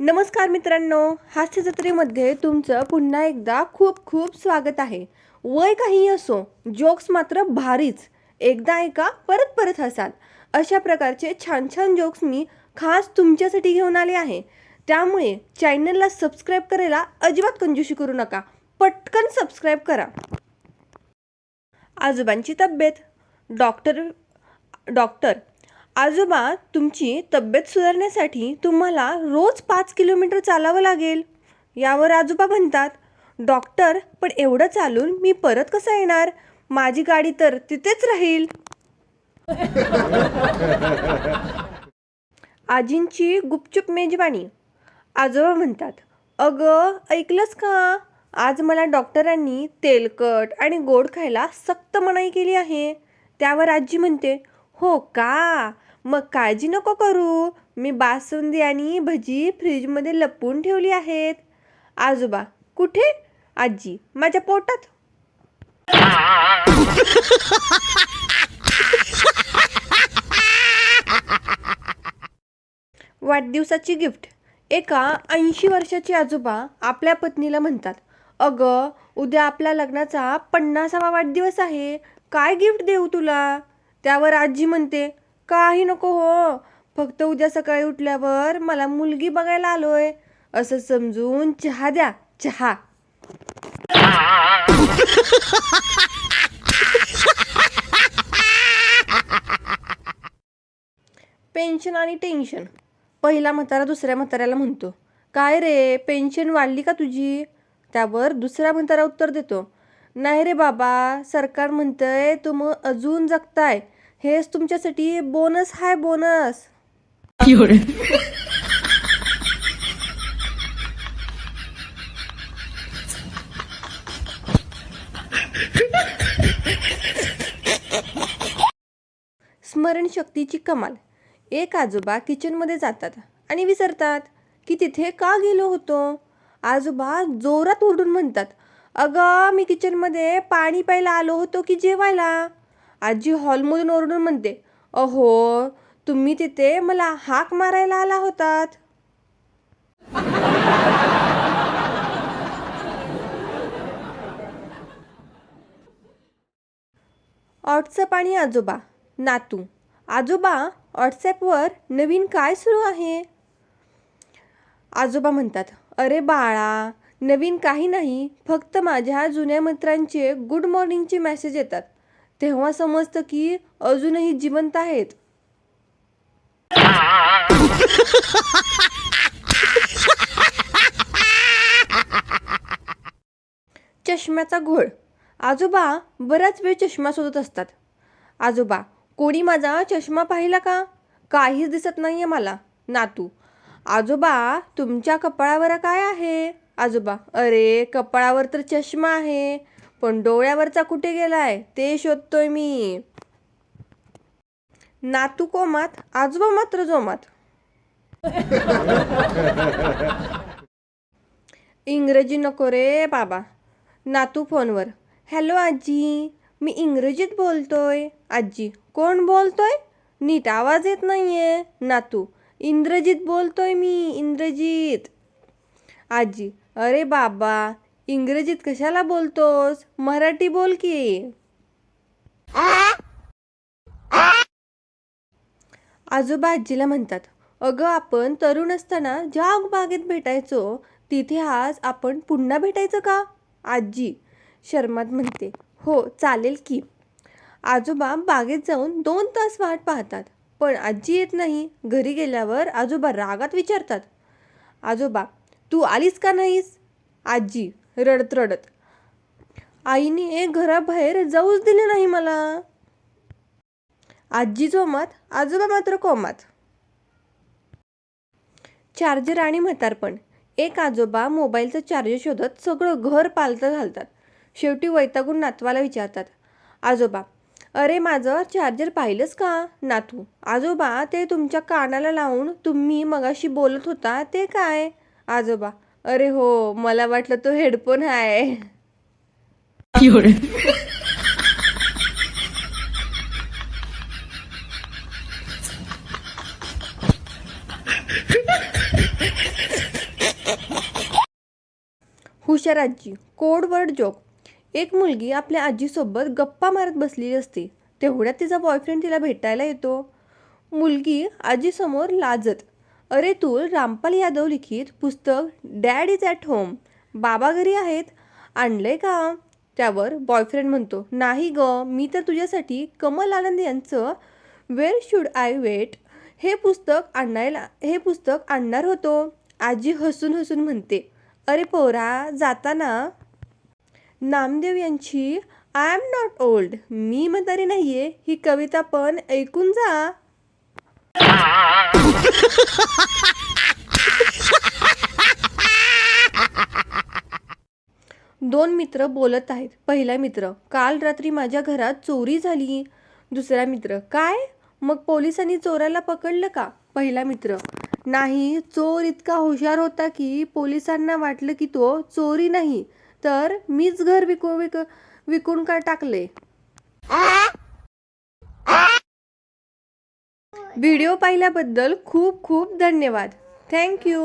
नमस्कार मित्रांनो हास्य जत्रेमध्ये तुमचं पुन्हा एकदा खूप खूप स्वागत आहे. वय काही असो जोक्स मात्र भारीच. एकदा ऐका परत परत हसाल. अशा प्रकारचे छान छान जोक्स मी खास तुमच्यासाठी घेऊन आले आहे. त्यामुळे चॅनलला सबस्क्राईब करायला अजिबात कंजूशी करू नका. पटकन सबस्क्राईब करा. आजोबांची तब्येत. डॉक्टर डॉक्टर आजोबा तुमची तब्येत सुधारण्यासाठी तुम्हाला रोज पाच किलोमीटर चालावं लागेल. यावर आजोबा म्हणतात डॉक्टर पण एवढं चालून मी परत कसं येणार? माझी गाडी तर तिथेच राहील. आजींची गुपचूप मेजवानी. आजोबा म्हणतात अगं ऐकलंस का? आज मला डॉक्टरांनी तेलकट आणि गोड खायला सक्त मनाई केली आहे. त्यावर आजी म्हणते हो का? मग काळजी नको करू. मी बासुंदी आणि भजी फ्रीजमध्ये लपवून ठेवली आहेत. आजोबा कुठे? आजी माझ्या पोटात. वाढदिवसाची गिफ्ट. एका ऐंशी वर्षाची आजोबा आपल्या पत्नीला म्हणतात अगं उद्या आपल्या लग्नाचा पन्नासावा वाढदिवस आहे. काय गिफ्ट देऊ तुला? त्यावर आजी म्हणते काही नको हो. फक्त उद्या सकाळी उठल्यावर मला मुलगी बघायला आलोय. असं समजून चहा द्या. चहा. पेन्शन आणि टेन्शन. पहिला म्हातारा दुसऱ्या म्हाताऱ्याला म्हणतो काय रे पेन्शन वाढली का तुझी? त्यावर दुसरा म्हातारा उत्तर देतो नाही रे बाबा सरकार म्हणतंय तुम अजून जगताय. हेच तुमच्यासाठी बोनस हाय बोनस स्मरणशक्तीची कमाल. एक आजोबा किचनमध्ये जातात आणि विसरतात की तिथे का गेलो होतो? आजोबा जोरात ओरडून म्हणतात अगं मी किचनमध्ये पाणी प्यायला आलो होतो की जेवायला? आजी हॉलमधून ओरडून म्हणते अहो तुम्ही तिथे मला हाक मारायला आला होतात. व्हॉट्सअप आणि आजोबा. नातू. आजोबा व्हॉट्सॲपवर नवीन काय सुरू आहे? आजोबा म्हणतात अरे बाळा नवीन काही नाही. फक्त माझ्या जुन्या मित्रांचे गुड मॉर्निंगचे मेसेज येतात. तेव्हा समजतं की अजूनही जिवंत आहेत. चष्म्याचा घोळ. आजोबा बराच वेळ चष्मा शोधत असतात. आजोबा कोणी माझा चष्मा पाहिला का? काहीच दिसत नाहीये मला. नातू आजोबा तुमच्या कपाळावर काय आहे? आजोबा अरे कपाळावर तर चष्मा आहे. पण डोळ्यावरचा कुठे गेलाय? ते शोधतोय मी. नातू कोमात आजोबा मात्र जोमात. इंग्रजी नको रे बाबा. नातू फोनवर. हॅलो आजी मी इंग्रजीत बोलतोय. आजी कोण बोलतोय? नीट आवाज येत नाहीये. नातू इंद्रजीत बोलतोय मी इंद्रजीत आजी अरे बाबा इंग्रजीत कशाला बोलतोस? मराठी बोल की. आजोबा आजीला म्हणतात अगं आपण तरुण असताना ज्या बागेत भेटायचो. तिथे आज आपण पुन्हा भेटायचं का? आजी शर्मात म्हणते हो चालेल की. आजोबा बागेत जाऊन दोन तास वाट पाहतात पण आजी येत नाही. घरी गेल्यावर आजोबा रागात विचारतात आजोबा तू आलीस का नाहीस? आजी रडत रडत आईने एक घराबाहेर जाऊच दिले नाही मला. आजी जोमात आजोबा मात्र कोमात. चार्जर आणि म्हातारपण. एक आजोबा मोबाईलचं चार्जर शोधत सगळं घर पालतं घालतात. शेवटी वैतागून नातवाला विचारतात. आजोबा अरे माझं चार्जर पाहिलंच का नातू? आजोबा ते तुमच्या कानाला लावून तुम्ही मगाशी बोलत होता ते काय? आजोबा अरे हो मला वाटलं तो हेडफोन आहे हुशार आजी कोड वर्ड जोक. एक मुलगी आपल्या आजीसोबत गप्पा मारत बसलेली असते. तेवढ्यात तिचा बॉयफ्रेंड तिला भेटायला येतो. मुलगी आजीसमोर लाजत अरे तू रामपाल यादव लिखित पुस्तक डॅड इज ॲट होम बाबा घरी आहेत. आणलंय का? त्यावर बॉयफ्रेंड म्हणतो नाही ग मी तर तुझ्यासाठी कमल आनंद यांचं वेअर शुड आय वेट हे पुस्तक आणायला हे पुस्तक आणणार होतो. आजी हसून हसून म्हणते अरे पोरा जाताना. नामदेव यांची आय एम नॉट ओल्ड मी म्हातारी आहे ही कविता पण ऐकून जा. दोन मित्र बोलत आहेत. पहिला मित्र काल रात्री माझ्या घरात चोरी झाली. दुसरा मित्र काय? मग पोलिसांनी चोराला पकडलं का? पहिला मित्र नाही चोर इतका हुशार होता की पोलिसांना वाटलं की तो चोरी नाही. तर मीच घर विकू विक विकून का टाकले? व्हिडिओ पाहिल्याबद्दल खूप खूप धन्यवाद. थँक्यू